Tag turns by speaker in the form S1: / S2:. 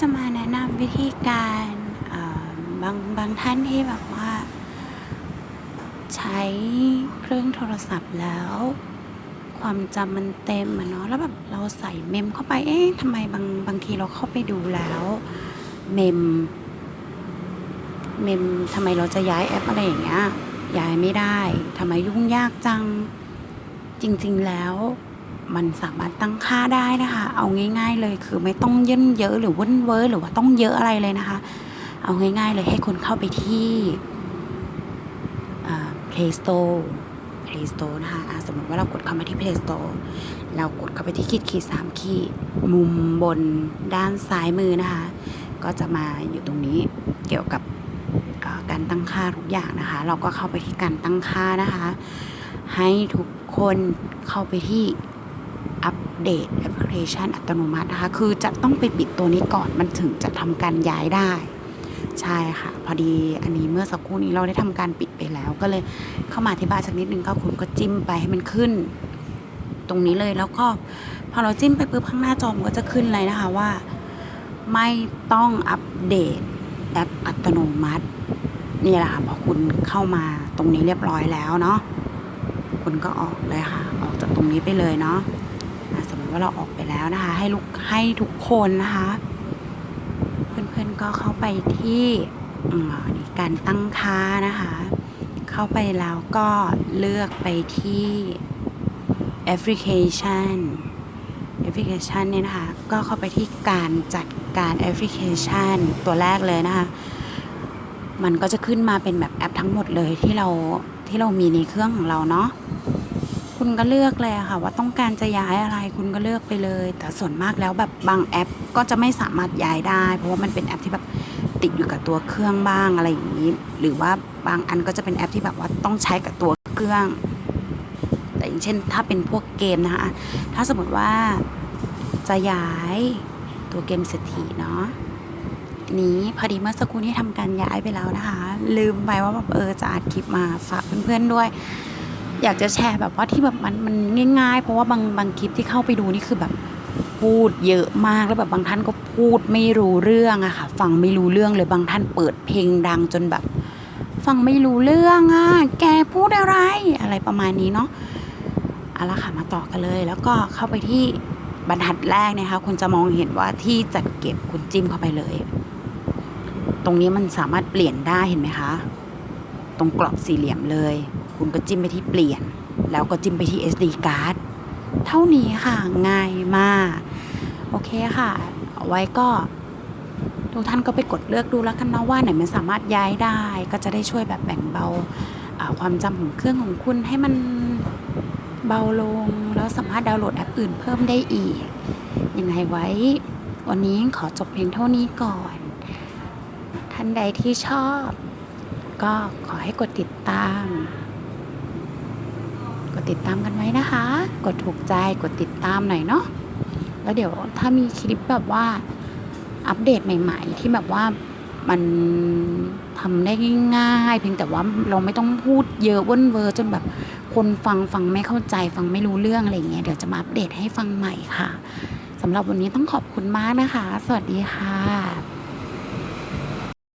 S1: จะมาแนะนำวิธีการบางบางท่านที่แบบว่า ใช้เครื่องโทรศัพท์แล้ว ความจำมันเต็มอะเนาะแล้วแบบเราใส่เมมเข้าไปเอ๊ะทำไมบางบางทีเราเข้าไปดูแล้ว เมม เมมทำไมเราจะย้ายแอปอะไรอย่างเงี้ยย้ายไม่ได้ทำไมยุ่งยากจังจริง ๆแล้ว มันสามารถตั้งค่าได้นะคะ เอาง่าย ๆ เลยคือไม่ต้องเยินเยอะหรือเว้นเว้อหรือว่าต้องเยอะอะไรเลยนะคะ เอาง่าย ๆ เลยให้คนเข้าไปที่อ่า Play Store Play Store นะคะะสมมติว่าเรากดเข้ามาที่ Play Store เรากดเข้าไปที่ขีดขีดสามขีดมุมบนด้านซ้ายมือนะคะ ก็จะมาอยู่ตรงนี้เกี่ยวกับการตั้งค่าทุกอย่างนะคะ เราก็เข้าไปที่การตั้งค่านะคะ ให้ทุกคนเข้าไปที่ เดตแอปพลิเคชันอัตโนมัตินะคะ คือจะต้องไปปิดตัวนี้ก่อนมันถึงจะทำการย้ายได้ ใช่ค่ะ พอดีอันนี้เมื่อสักครู่นี้เราได้ทำการปิดไปแล้ว ก็เลยเข้ามาอธิบายสักนิดนึงก็คุณก็จิ้มไปให้มันขึ้น ตรงนี้เลยแล้วก็พอเราจิ้มไปปุ๊บข้างหน้าจอมันก็จะขึ้นเลยนะคะว่า ไม่ต้องอัปเดตแอปอัตโนมัตินี่แหละค่ะพอคุณเข้ามาตรงนี้เรียบร้อยแล้วเนาะคุณก็ออกเลยค่ะ ออกจากตรงนี้ไปเลยเนาะ ว่าเราออกไปแล้วนะคะ ให้ลูกให้ทุกคนนะคะ เพื่อนๆก็เข้าไปที่นี่การตั้งค่านะคะ เข้าไปแล้วก็เลือกไปที่แอปพลิเคชันแอปพลิเคชันเนี่ยนะคะ ก็เข้าไปที่การจัดการแอปพลิเคชันตัวแรกเลยนะคะ มันก็จะขึ้นมาเป็นแบบแอปทั้งหมดเลยที่เราที่เรามีในเครื่องของเราเนาะ คุณก็เลือกเลยค่ะ ว่าต้องการจะย้ายอะไรคุณก็เลือกไปเลย แต่ส่วนมากแล้วแบบบางแอปก็จะไม่สามารถย้ายได้ เพราะว่ามันเป็นแอปที่แบบติดอยู่กับตัวเครื่องบ้างอะไรอย่างนี้ หรือว่าบางอันก็จะเป็นแอปที่แบบว่าต้องใช้กับตัวเครื่อง แต่อย่างเช่นถ้าเป็นพวกเกมนะคะถ้าสมมติว่าจะย้ายตัวเกมเศรษฐีเนาะนี้พอดีเมื่อสักครู่นี้ทำการย้ายไปแล้วนะคะ ลืมไปว่าแบบเออจะอัดคลิปมาฝากเพื่อนๆด้วย อยากจะแชร์แบบว่าที่แบบมันมันง่ายๆ เพราะว่าบางบางคลิปที่เข้าไปดูนี่คือแบบพูดเยอะมากแล้วแบบบางท่านก็พูดไม่รู้เรื่องอะค่ะฟังไม่รู้เรื่องเลยบางท่านเปิดเพลงดังจนแบบ ฟังไม่รู้เรื่องอะแกพูดอะไรอะไรประมาณนี้เนาะเอาละค่ะมาต่อกันเลย แล้วก็เข้าไปที่บรรทัดแรกนะคะคุณจะมองเห็นว่าที่จัดเก็บคุณจิ้มเข้าไปเลย ตรงนี้มันสามารถเปลี่ยนได้เห็นไหมคะ ตรงกรอบสี่เหลี่ยมเลย คุณก็จิ้มไปที่เปลี่ยน แล้วก็จิ้มไปที่ SD card เท่านี้ค่ะง่ายมาก โอเคค่ะ เอาไว้ก็ทุกท่านก็ไปกดเลือกดูแล้วกันเนาะว่าไหนมันสามารถย้ายได้ ก็จะได้ช่วยแบบแบ่งเบาาความจำของเครื่องของคุณให้มันเบาลง แล้วสามารถดาวน์โหลดแอปอื่นเพิ่มได้อีก ยังไงไว้ วันนี้ขอจบเพียงเท่านี้ก่อน ท่านใดที่ชอบ ก็ขอให้กดติดตาม กดติดตามกันไว้นะคะ กดถูกใจกดติดตามหน่อยเนาะแล้วเดี๋ยวถ้ามีคลิปแบบว่าอัปเดตใหม่ ๆ ที่แบบว่ามันทำได้ง่ายๆ เพียงแต่ว่าเราไม่ต้องพูดเยอะเว่นเวอร์จนแบบคนฟังฟังไม่เข้าใจฟังไม่รู้เรื่องอะไรเงี้ยเดี๋ยวจะมาอัปเดตให้ฟังใหม่ค่ะสำหรับวันนี้ต้องขอบคุณมากนะคะ สวัสดีค่ะ